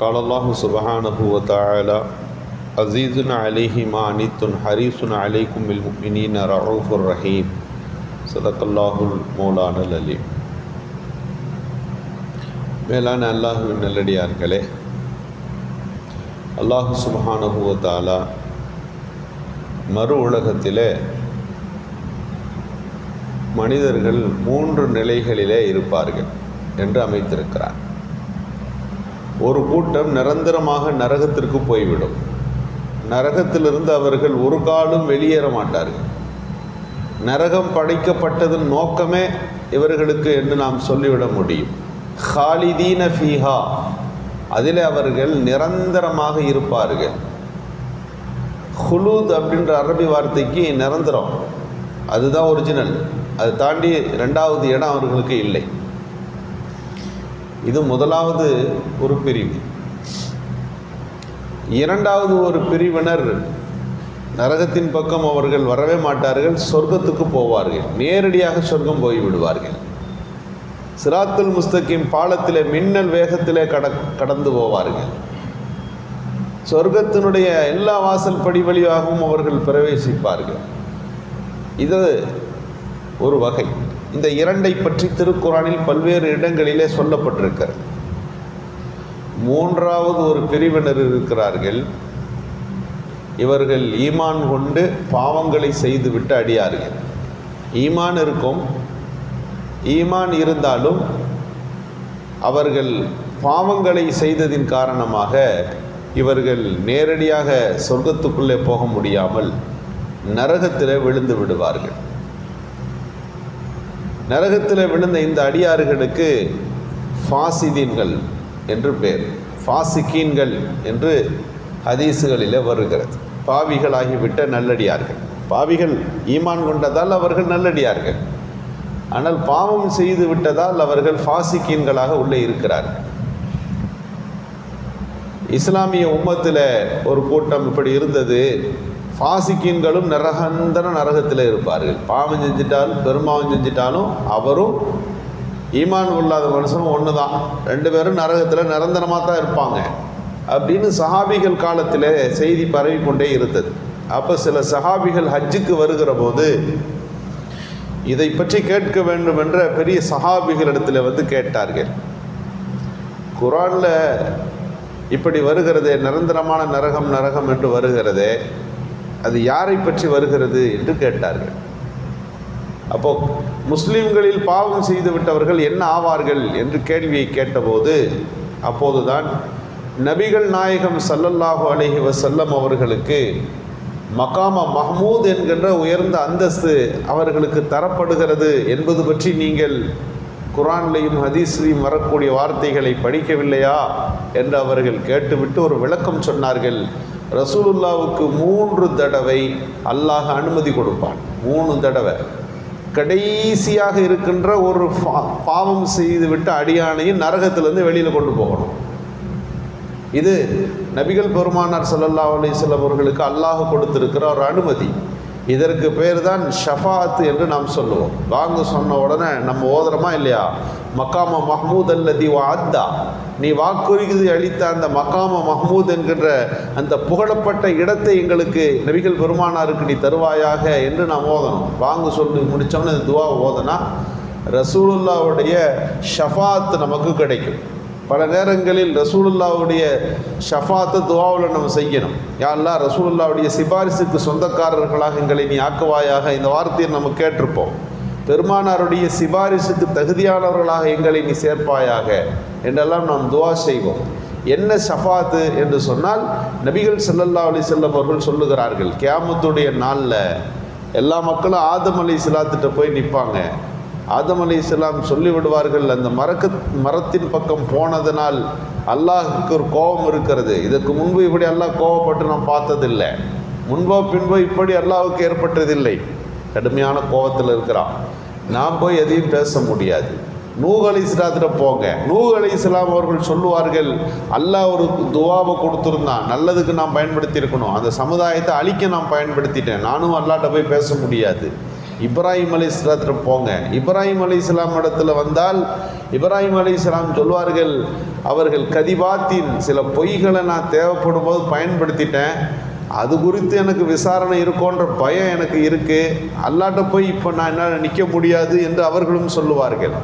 قال الله سبحانه وتعالى عزيز عليه ما عنتم حريص عليكم بالمؤمنين رعوف رحيم صدق الله المولانا العليم மேலான அல்லாஹுவின் நல்லடியார்களே அல்லாஹு சுபஹானஹு வ தஆலா மறு உலகத்திலே மனிதர்கள் மூன்று நிலைகளிலே இருப்பார்கள் என்று அமைத்திருக்கிறார் ஒரு கூட்டம் நிரந்தரமாக நரகத்திற்கு போய்விடும். நரகத்திலிருந்து அவர்கள் ஒரு காலும் வெளியேற மாட்டார்கள். நரகம் படைக்கப்பட்டதன் நோக்கமே இவர்களுக்கு என்று நாம் சொல்லிவிட முடியும். ஹாலிதீன ஃபீஹா. அதில் அவர்கள் நிரந்தரமாக இருப்பார்கள். ஹுலூத் அப்படின்ற அரபி வார்த்தைக்கு நிரந்தரம். அதுதான் ஒரிஜினல் அதை தாண்டி ரெண்டாவது இடம் அவர்களுக்கு இல்லை. இது முதலாவது ஒரு பிரிவு. இரண்டாவது ஒரு பிரிவினர் நரகத்தின் பக்கம் அவர்கள் வரவே மாட்டார்கள் சொர்க்கத்துக்கு போவார்கள். நேரடியாக சொர்க்கம் போய் விடுவார்கள் சிராத்துல் முஸ்தகிம் பாலத்திலே மின்னல் வேகத்திலே கட கடந்து போவார்கள். சொர்க்கத்தினுடைய எல்லா வாசல் படி வழியாகவும் அவர்கள் பிரவேசிப்பார்கள். இது ஒரு வகை. இந்த இரண்டை பற்றி திருக்குறானில் பல்வேறு இடங்களிலே சொல்லப்பட்டிருக்கிறது. மூன்றாவது ஒரு பிரிவினர் இருக்கிறார்கள். இவர்கள் ஈமான் கொண்டு பாவங்களை செய்துவிட்டு அடியார்கள். ஈமான் இருக்கும். ஈமான் இருந்தாலும் அவர்கள் பாவங்களை செய்ததின் காரணமாக இவர்கள் நேரடியாக சொர்க்கத்துக்குள்ளே போக முடியாமல் நரகத்தில் விழுந்து விடுவார்கள். நரகத்தில் விழுந்த இந்த அடியாறுகளுக்கு ஃபாசிதீன்கள் என்று பேர். ஃபாசிக்கீன்கள் என்று ஹதீஸுகளில் வருகிறது. பாவிகளாகிவிட்ட நல்லடியார்கள். பாவிகள் ஈமான் கொண்டதால் அவர்கள் நல்லடியார்கள். ஆனால் பாவம் செய்து விட்டதால் அவர்கள் ஃபாசிக்கீன்களாக உள்ளே இருக்கிறார்கள். இஸ்லாமிய உம்மத்தில் ஒரு கூட்டம் இப்படி இருந்தது. ஃபாசிக்கீன்களும் நரகந்தன நரகத்தில் இருப்பார்கள். பாவம் செஞ்சிட்டாலும் பெரும்பாவம் செஞ்சிட்டாலும் அவரும் ஈமான் இல்லாத மனுஷனும் ஒன்று தான் ரெண்டு பேரும் நரகத்தில் நிரந்தரமாக தான் இருப்பாங்க. அப்படின்னு சஹாபிகள் காலத்தில் செய்தி பரவி கொண்டே இருந்தது. அப்போ சில சஹாபிகள் ஹஜ்ஜுக்கு வருகிற போது இதை பற்றி கேட்க வேண்டும் என்ற பெரிய சஹாபிகளிடத்தில் வந்து கேட்டார்கள். குரானில் இப்படி வருகிறதே நிரந்தரமான நரகம் நரகம் என்று வருகிறதே அது யாரை பற்றி வருகிறது என்று கேட்டார்கள். அப்போ முஸ்லிம்களில் பாவம் செய்துவிட்டவர்கள் என்ன ஆவார்கள் என்று கேள்வியை கேட்டபோது அப்போதுதான் நபிகள் நாயகம் சல்லல்லாஹு அலஹி வசல்லம் அவர்களுக்கு மகாம மஹமூத் என்கின்ற உயர்ந்த அந்தஸ்து அவர்களுக்கு தரப்படுகிறது என்பது பற்றி நீங்கள் குரான்லையும் ஹதீஸ்லையும் வரக்கூடிய வார்த்தைகளை படிக்கவில்லையா? என்று அவர்கள் கேட்டுவிட்டு ஒரு விளக்கம் சொன்னார்கள். ரசூலுல்லாவுக்கு மூன்று தடவை அல்லாஹ் அனுமதி கொடுப்பான். மூணு தடவை. கடைசியாக இருக்கின்ற ஒரு பாவம் செய்துவிட்டு அடியானையும் நரகத்திலேருந்து வெளியில் கொண்டு போகணும். இது நபிகள் பெருமானார் சல்லல்லா அலிஸ்லாம் அவர்களுக்கு அல்லாஹ் கொடுத்திருக்கிற ஒரு அனுமதி. இதற்கு பேர் தான் ஷஃபாத் என்று நாம் சொல்லுவோம். வாங்க சொன்ன உடனே நம்ம ஓதுறோமா இல்லையா? மக்காம மஹமூத் அல்லதி வாத்தா நீ வாக்குறுதி அளித்த அந்த மக்காம மஹமூத் என்கின்ற அந்த புகழப்பட்ட இடத்தை எங்களுக்கு நபிகள் பெருமானாருக்கு நீ தருவாயாக என்று நாம் ஓதணும். வாங்க சொல்லி முடித்தோன்னு துவா ஓதனா ரசூலுல்லாவுடைய ஷஃபாத் நமக்கு கிடைக்கும். பல நேரங்களில் ரசூலுல்லாவுடைய ஷஃபாத்து துவாவில் நம்ம செய்யணும். யாரெல்லாம் ரசூலுல்லாவுடைய சிபாரிசுக்கு சொந்தக்காரர்களாக எங்களை நீ ஆக்குவாயாக. இந்த வார்த்தையை நம்ம கேட்டிருப்போம். பெருமானாருடைய சிபாரிசுக்கு தகுதியானவர்களாக எங்களை நீ சேர்ப்பாயாக என்றெல்லாம் நாம் துவா செய்வோம். என்ன ஷஃபாத்து என்று சொன்னால் நபிகள் செல்லல்லா அலி செல்லம் அவர்கள் சொல்லுகிறார்கள் கியாமத்துடைய நாளில் எல்லா மக்களும் ஆதம் அலி சிலாத்திட்ட போய் நிற்பாங்க ஆதம் அலி இஸ்லாம் சொல்லிவிடுவார்கள் அந்த மரக்கு மரத்தின் பக்கம் போனதனால் அல்லாஹுக்கு ஒரு கோபம் இருக்கிறது. இதுக்கு முன்பு இப்படி அல்லாஹ் கோபப்பட்டு நான் பார்த்ததில்லை. முன்போ பின்போ இப்படி அல்லாஹுக்கு ஏற்பட்டதில்லை. கடுமையான கோபத்தில் இருக்கிறான். நான் போய் எதையும் பேச முடியாது. நூகலை இஸ்லாத்தில் போங்க. நூஹ் இஸ்லாம் அவர்கள் சொல்லுவார்கள் அல்லாஹ் ஒரு துவாவை கொடுத்துருந்தான். நல்லதுக்கு நான் பயன்படுத்தி இருக்கணும் அந்த சமுதாயத்தை அழிக்க நான் பயன்படுத்திட்டேன். நானும் அல்லாட்ட போய் பேச முடியாது. இப்ராஹிம் அலி இஸ்லாத்தில் போங்க. இப்ராஹிம் அலி இஸ்லாம் இடத்துல வந்தால் இப்ராஹிம் அலி இஸ்லாம் சொல்வார்கள் அவர்கள் கதிபாத்தின் சில பொய்களை நான் தேவைப்படும் போது பயன்படுத்திட்டேன். அது குறித்து எனக்கு விசாரணை இருக்கோன்ற பயம் எனக்கு இருக்குது அல்லாட்ட போய் இப்போ நான் என்னால் நிற்க முடியாது என்று அவர்களும் சொல்லுவார்கள்.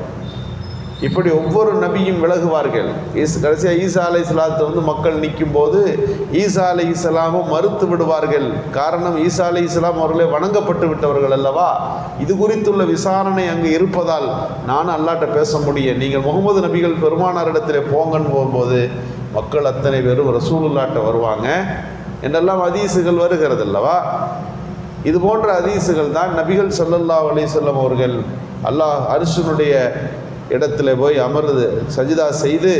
இப்படி ஒவ்வொரு நபியும் விலகுவார்கள். ஈஸ் கடைசியாக ஈசா அலை இஸ்லாத்தை வந்து மக்கள் நிற்கும் போது ஈசா அலை இஸ்லாமும் மறுத்து விடுவார்கள். காரணம் ஈசா அலை இஸ்லாம் அவர்களே வணங்கப்பட்டு விட்டவர்கள் அல்லவா? இது குறித்துள்ள விசாரணை அங்கு இருப்பதால் நான் அல்லாட்ட பேச முடியும். நீங்கள் முகமது நபிகள் பெருமானாரிடத்தில் போங்கன்னு போகும்போது மக்கள் அத்தனை பேரும் ரசூலுல்லாட்ட வருவாங்க. என்றெல்லாம் அதீசுகள் வருகிறது அல்லவா? இது போன்ற அதீசுகள் தான் நபிகள் சல்லல்லா அலி வஸல்லம் அவர்கள் அல்லாஹ் அரிசனுடைய இடத்துல போய் அமர்ந்து சஜிதா செய்து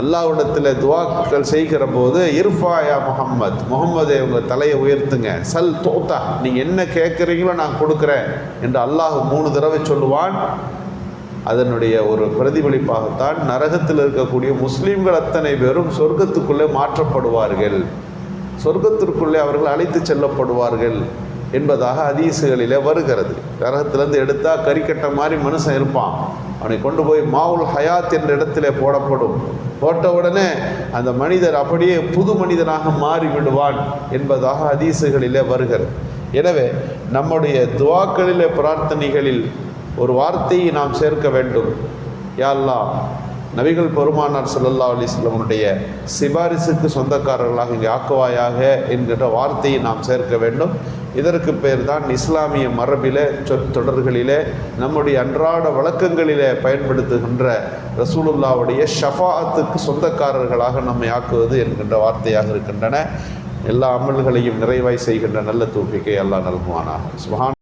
அல்லாவிடத்தில் துவாக்கள் செய்கிற போது இர்ஃபாயா முகம்மத் முகம்மதே உங்கள் தலையை உயர்த்துங்க. சல் தோத்தா நீங்கள் என்ன கேட்குறீங்களோ நான் கொடுக்குறேன் என்று அல்லாஹ் மூணு தடவை சொல்லுவான். அதனுடைய ஒரு பிரதிபலிப்பாகத்தான் நரகத்தில் இருக்கக்கூடிய முஸ்லீம்கள் அத்தனை பேரும் சொர்க்கத்துக்குள்ளே மாற்றப்படுவார்கள். சொர்க்கத்திற்குள்ளே அவர்கள் அழைத்து செல்லப்படுவார்கள் என்பதாக அதீசுகளிலே வருகிறது. நரகத்திலேருந்து எடுத்தால் கறிக்கட்டை மாதிரி மனுஷன் இருப்பான். அவனை கொண்டு போய் மாவுல் ஹயாத் என்ற இடத்திலே போடப்படும். போட்ட உடனே அந்த மனிதர் அப்படியே புது மனிதனாக மாறி விடுவான் என்பதாக அதீசுகளிலே வருகிறது. எனவே நம்முடைய துவாக்களிலே பிரார்த்தனைகளில் ஒரு வார்த்தையை நாம் சேர்க்க வேண்டும். யா நபிகள் பெருமானார் சல்லல்லா அலைஹி வஸல்லமுடைய சிபாரிசுக்கு சொந்தக்காரர்களாக இங்கே ஆக்குவாயாக என்கிற வார்த்தையை நாம் சேர்க்க வேண்டும். இதற்கு பேர் தான் இஸ்லாமிய மரபிலே சொற்றொடர்களிலே நம்முடைய அன்றாட வழக்கங்களிலே பயன்படுத்துகின்ற ரசூலுல்லாவுடைய ஷஃபாத்துக்கு சொந்தக்காரர்களாக நம்மை ஆக்குவது என்கின்ற வார்த்தையாக இருக்கின்றன. எல்லா அமல்களையும் நிறைவாய் செய்கின்ற நல்ல தூக்கிக்கை எல்லாம் நல்குவானாக. சுபஹான்